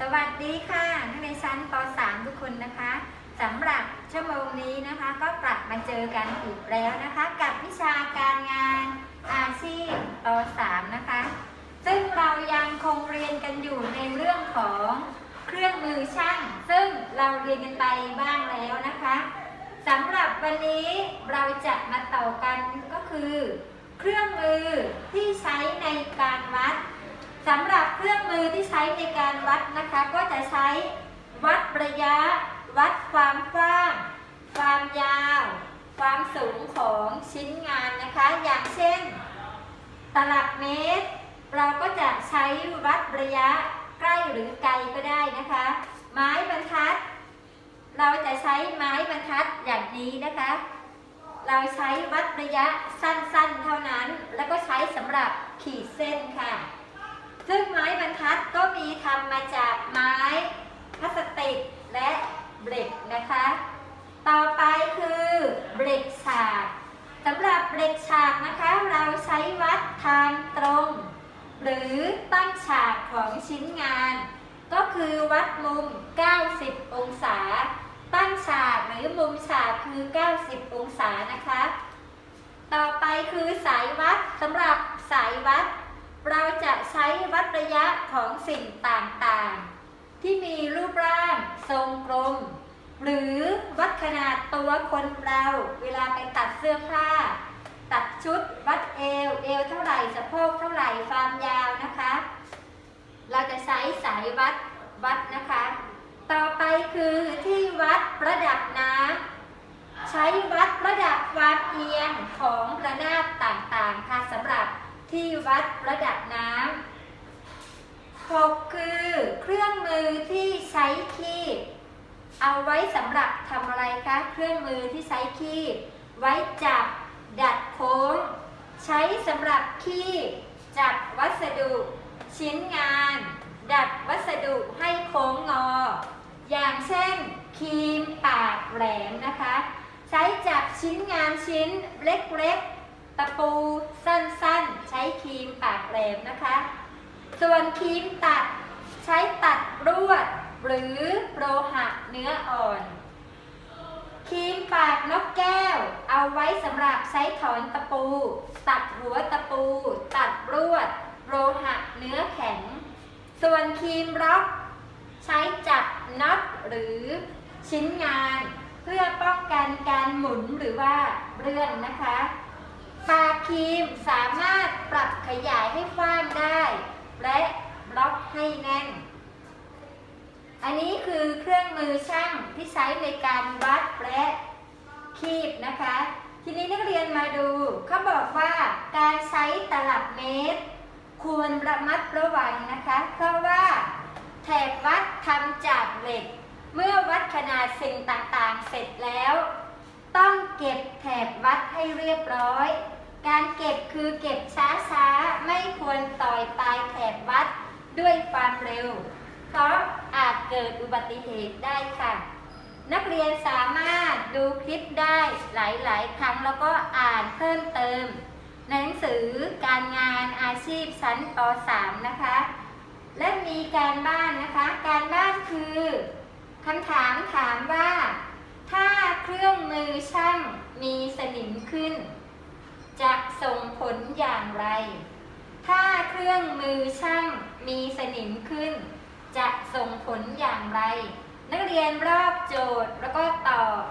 สวัสดีค่ะนักเรียนชั้นป .3 ทุกคนนะคะสำหรับชั่วโมงนี้นะคะก็กลับมาเจอกันอีกแล้วนะคะ กับวิชาการงานอาชีพป .3 นะคะ ซึ่งเรายังคงเรียนกันอยู่ในเรื่องของเครื่องมือช่าง ซึ่งเราเรียนกันไปบ้างแล้วนะคะสำหรับวันนี้เราจะมาต่อกันก็คือ เครื่องมือที่ใช้ในการวัด สำหรับเครื่องมือที่ใช้ในการวัดนะคะก็จะใช้วัดระยะ วัดความกว้าง ความยาว ความสูงของชิ้นงานนะคะ อย่างเช่น ตลับเมตร เราก็จะใช้วัดระยะใกล้หรือไกลก็ได้นะคะ ไม้บรรทัด เราจะใช้ไม้บรรทัดอย่างนี้นะคะ เราใช้วัดระยะสั้นๆเท่านั้น แล้วก็ใช้สำหรับขีดเส้นค่ะ ซึ่งไม้บรรทัดก็มีทำมาจากไม้พลาสติกและเบรกนะคะ ต่อไปคือเบรกฉากสำหรับเบรกฉากนะคะเราใช้วัดทางตรง หรือตั้งฉากของชิ้นงาน ก็คือวัดมุม 90 องศา ตั้งฉากหรือมุมฉากคือ 90 องศานะคะ ต่อไปคือสายวัดสำหรับสายวัด เราจะใช้วัดระยะของสิ่งต่างๆ ที่มีรูปร่างทรงกลม หรือวัดขนาดตัวคนเราเวลาไปตัดเสื้อผ้า ตัดชุดวัดเอว เอวเท่าไหร่สะโพกเท่าไหร่ความยาวนะคะ เราจะใช้สายวัดวัดนะคะ ต่อไปคือที่วัดระดับน้ำใช้วัดระดับความเอียงของระนาบต่างๆ ค่ะสำหรับ ที่วัดระดับน้ำหกคือเครื่องมือที่ใช้คีบ เอาไว้สำหรับทำอะไรคะ เครื่องมือที่ใช้คีบ ไว้จับ ดัดโค้ง ใช้สำหรับคีบ จับวัสดุ ชิ้นงาน ดัดวัสดุให้โค้งงอ อย่างเช่นครีมปากแหลมนะคะ ใช้จับชิ้นงานชิ้นเล็กๆ ตะปูสั้นๆ ใช้ครีมปากแหลมนะคะ ส่วนครีมตัดใช้ตัดรวด หรือโลหะเนื้ออ่อน ครีมปากนกแก้ว เอาไว้สำหรับใช้ถอนตะปู ตัดหัวตะปู ตัดรวด โลหะเนื้อแข็ง ส่วนครีมร็อกใช้จับน็อตหรือชิ้นงาน เพื่อป้องกันการหมุนหรือว่าเลื่อนนะคะ ปากครีมสามารถปรับขยายให้กว้างได้ และล็อกให้แน่น อันนี้คือเครื่องมือช่างที่ใช้ในการวัดและคีบนะคะ ทีนี้นักเรียนมาดูเขาบอกว่าการใช้ตลับเมตร ควรระมัดระวังนะคะ เพราะว่าแถบวัดทำจากเหล็ก เมื่อวัดขนาดสิ่งต่างๆเสร็จแล้ว ต้องเก็บแถบวัดให้เรียบร้อย การเก็บคือเก็บช้าๆ ไม่ควรต่อยปลายแถบวัดด้วยความเร็ว เพราะอาจเกิดอุบัติเหตุได้ค่ะ นักเรียนสามารถดูคลิปได้หลายๆ ครั้งแล้วก็อ่านเพิ่มเติมในหนังสือการงานอาชีพชั้นป .3 นะคะ และมีการบ้านนะคะ การบ้านคือคำถามถามว่า ถ้าเครื่องมือช่าง ส่งผลอย่างไร ถ้าเครื่องมือช่างมีสนิมขึ้น จะส่งผลอย่างไร นักเรียนรอบโจทย์แล้วก็ตอบ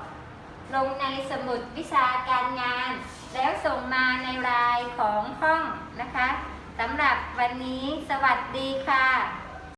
ลงในสมุดวิชาการงาน แล้วส่งมาในไลน์ของห้องนะคะสำหรับวันนี้สวัสดีค่ะ